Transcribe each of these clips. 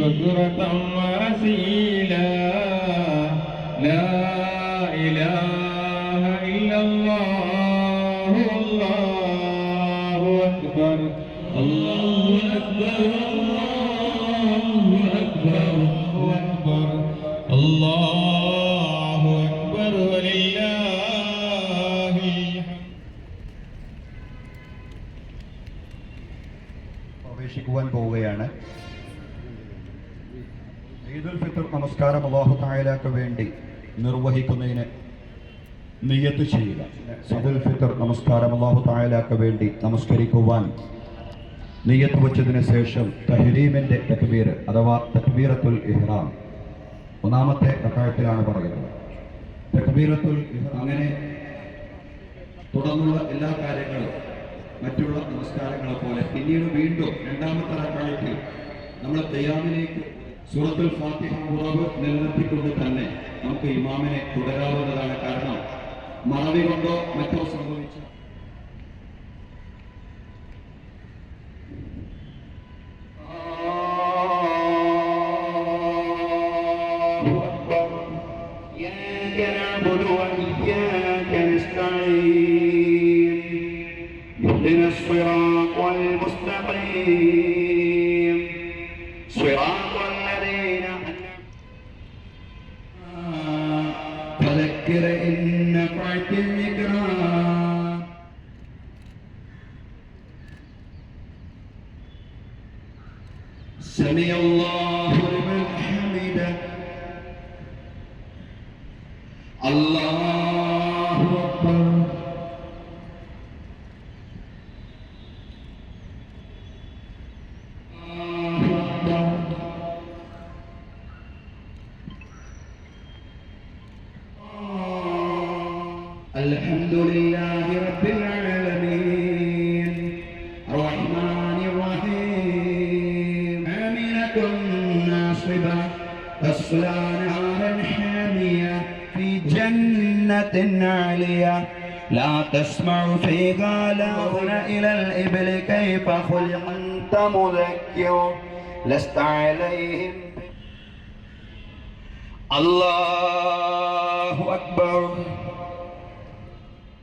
قربة وسيلا لا إله إلا الله الله أكبر الله أكبر الله أكبر الله أكبر الله أكبر ولله الحمد പ്രവേശിക്കുവാൻ പോവുകയാണ് ഈദുൽ ഫിത്തർ നമസ്കാരം അള്ളാഹു തായാലാക്ക് വേണ്ടി നിർവഹിക്കുന്നതിന് നിയത്ത് ചെയ്യുക. ഈദുൽ ഫിത്തർ നമസ്കാരം അള്ളാഹു തായാലാക്ക് വേണ്ടി നമസ്കരിക്കുവാൻ നിയത്ത് വച്ചതിന് ശേഷം തഹരീമിന്റെ തക്ബീർ അഥവാ തക്ബീറത്തുൽ ഇഹ്റാം ഒന്നാമത്തെ റക്കായത്തിലാണ് പറയുന്നത്. തക്ബീറത്തുൽ അങ്ങനെ തുടർന്നുള്ള എല്ലാ കാര്യങ്ങളും മറ്റുള്ള നമസ്കാരങ്ങളെ പോലെ പിന്നീട് വീണ്ടും രണ്ടാമത്തെ റക്കായത്തിൽ നമ്മൾ തയ്യാമിലേക്ക് സൂറത്തുൽ ഫാത്തിഹ കുറവ് നിലനിർത്തിക്കൊണ്ട് തന്നെ നമുക്ക് ഇമാമിനെ തുടരാവുന്നതാണ് കാരണം മറവി കൊണ്ടോ മറ്റോ സംഭവിച്ച إياك نعبد وإياك نستعين اهدنا الصراط فذكر إن نفعت الذكرى سمع الله لمن الحمد لله رب العالمين الرحمن الرحيم عاملة ناصبة تصلى نارا حامية في جنة عالية لا تسمع فيها لاغن إلى الإبل كيف خلق أنت مذكر لست عليهم الله أكبر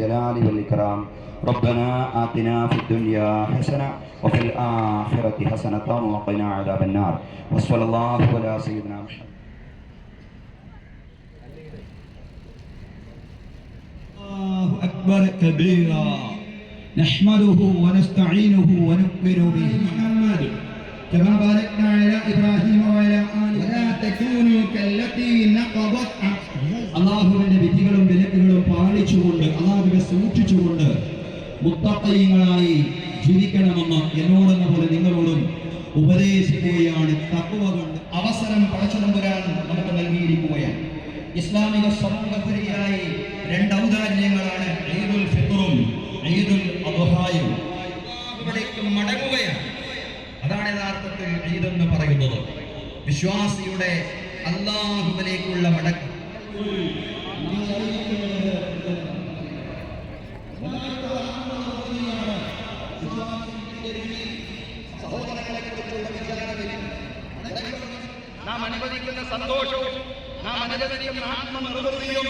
الجلال والإكرام. ربنا آتنا في الدنيا حسنة وفي الآخرة حسنة وقنا عذاب النار. وصلى الله على سيدنا محمد. الله أكبر كبيرا نحمده ونستعينه ونؤمن به. محمد كما باركنا على إبراهيم وعلى آل ولا تكونوا كالتي نقضت അള്ളാഹുവിന്റെ വിധികളും വിലക്കുകളും പാലിച്ചുകൊണ്ട് അള്ളാഹുവിനെ സൂക്ഷിച്ചുകൊണ്ട് മുത്തയ്യങ്ങളായി ജീവിക്കണമെന്ന് എന്നോടെന്ന പോലെ നിങ്ങളോടും ഉപദേശിക്കുകയാണ്. തക്കുവ കൊണ്ട് അവസരം പടച്ചുതമ്പുരാൻ നമുക്ക് നൽകിയിരിക്കുകയാണ്. ഇസ്ലാമിക സമൂഹത്തിനായി രണ്ട് ഔദാര്യങ്ങളാണ് ഈദുൽ ഫിത്തറും ഈദുൽ ഇവിടേക്ക് മടങ്ങുകയാണ്. അതാണ് യഥാർത്ഥത്തിൽ ഈദ് എന്ന് പറയുന്നത്. വിശ്വാസിയുടെ അള്ളാഹുവിലേക്കുള്ള മടക്കം. നാം അനുവദിക്കുന്ന സന്തോഷവും നാം അനുവദിക്കുന്ന ആത്മനിർവൃതിയും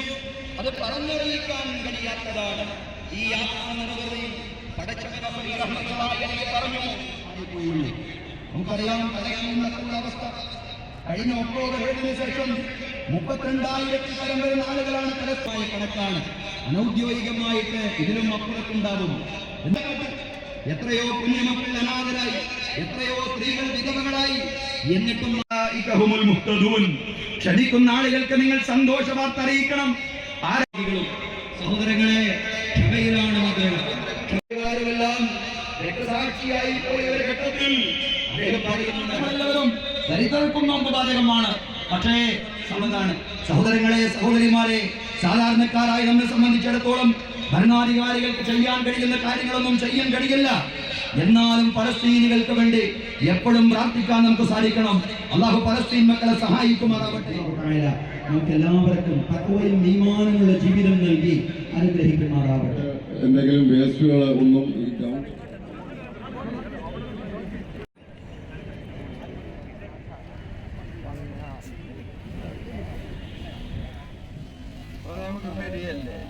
അത് പറഞ്ഞറിയിക്കാൻ കഴിയാത്തതാണ്. ഈ ആത്മനിർവൃതി പടച്ചവനെ പറഞ്ഞു നമുക്കറിയാം പറയാനുള്ള അവസ്ഥ. കഴിഞ്ഞ ഒക്ടോബർ ഏഴിന് ശേഷം മുപ്പത്തിരണ്ടായിരത്തി പരം വരുന്ന ആളുകളാണ് പരസ്പരമായ കണക്കാണ്. അനൗദ്യോഗികമായിട്ട് ഇതിലും അപ്പുറത്തുണ്ടാവും എത്രയോ കുഞ്ഞുമക്കൾ അനാഥരായി എത്രയോ സ്ത്രീകൾ വിധവകളായി. എന്നിട്ടും. ക്ഷണിക്കുന്ന ആളുകൾക്ക് നിങ്ങൾ സന്തോഷ വാർത്ത അറിയിക്കണം. ആരെങ്കിലും സഹോദരങ്ങളെ ക്ഷമയിലാണ് ക്ഷമകാരുമെല്ലാം രക്തസാക്ഷിയായി പോയ ഒരു ഘട്ടത്തിൽ അദ്ദേഹം പറയുന്നുണ്ട് ദരിദ്രർക്കും ബാധകമാണ്. പക്ഷേ സമ്മതാണ് സഹോദരങ്ങളെ സഹോദരിമാരെ സാധാരണക്കാരായി നമ്മെ സംബന്ധിച്ചിടത്തോളം ഭരണാധികാരികൾക്ക് ചെയ്യാൻ കഴിയുന്ന കാര്യങ്ങളൊന്നും ചെയ്യാൻ കഴിയില്ല. എന്നാലും പലസ്തീനികൾക്ക് വേണ്ടി എപ്പോഴും പ്രാർത്ഥിക്കാൻ നമുക്ക് സാധിക്കണം. അള്ളാഹു പലസ്തീൻ മക്കളെ സഹായിക്കുമാറാവട്ടെ. നമുക്ക് എല്ലാവർക്കും തക്കവയും നിയമാനമുള്ള ജീവിതം നൽകി അനുഗ്രഹിക്കുമാറാവട്ടെ. എന്തെങ്കിലും വേസ്റ്റുകൾ ഒന്നും ഈ ഗ്രൗണ്ട് നമുക്ക് ശരിയല്ലേ